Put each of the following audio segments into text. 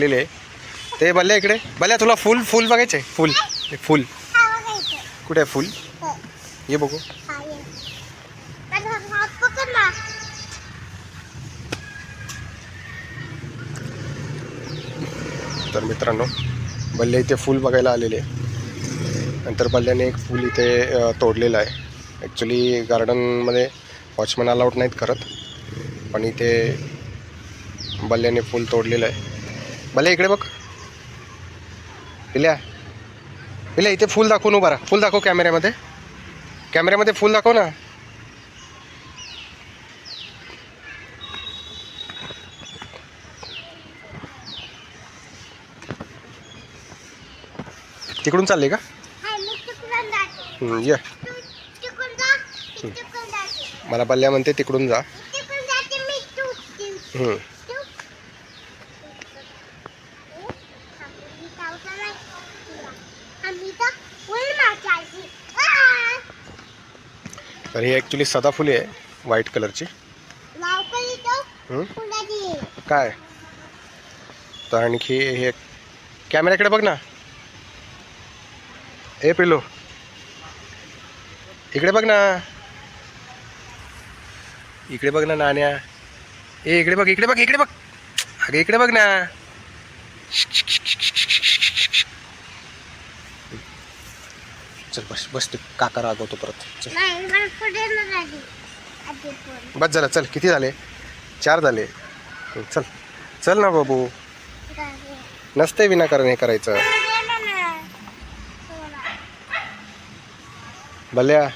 लिहिले ते बल्ल्या इकडे. बल्ल्या तुला फुल फुल बघायचे? फुल. फुल. कुठे आहे फुल? हो. ये बघू. तर मित्रांनो बल्ल्या इथे फुल बघायला आलेले. नंतर बल्ल्याने एक फुल इथे तोडलेलं आहे. ॲक्च्युली गार्डनमध्ये वॉचमॅन अलाउड नाहीत करत. पण इथे बल्ल्याने फुल तोडलेलं आहे. बल्ल्या इकडे बघ. पिल्या पिल्या इथे फुल दाखवून उभा राहा. फुल दाखव कॅमेऱ्यामध्ये. कॅमेऱ्यामध्ये फुल दाखव ना. तिकडून चालले का? ये. मला बल्ल्या म्हणते तिकडून जा तिकडून जाते मी तू तू हं. तू आम्ही तर ही ॲक्च्युली सदाफुली आहे व्हाईट कलरची काय? तर आणखी हे कॅमेऱ्याकडे बघ ना. ए पिलो इकडे बघ ना. इकडे बघ ना नाण्या. ए इकडे बघ इकडे बघ इकडे बघ. अगं इकडे बघ ना. चल बस बस ते. काका रागवतो परत. चल. बस झालं चल. किती झाले? चार झाले. चल. चल ना बाबू. नसते विनाकारण हे करायचं. भल्या.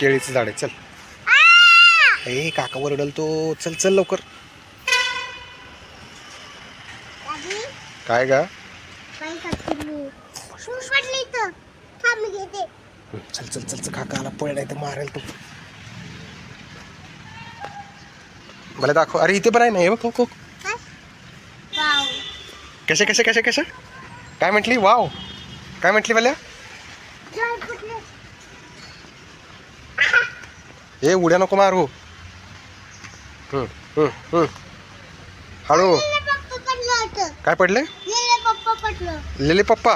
केळीचं झाड आहे. चल. ए काका ओरडल तो चल चल लवकर. काय का चल चल चल चल काका आला पळ नाही तर मारेल तू. मला दाखव. अरे इथे पण आहे ना हे बघ हो, कसे कसे कसे कसे काय म्हटली? वाव. काय म्हटली मला? ए उड्या नको मारू. हळू. काय पडले. लेले पप्पा?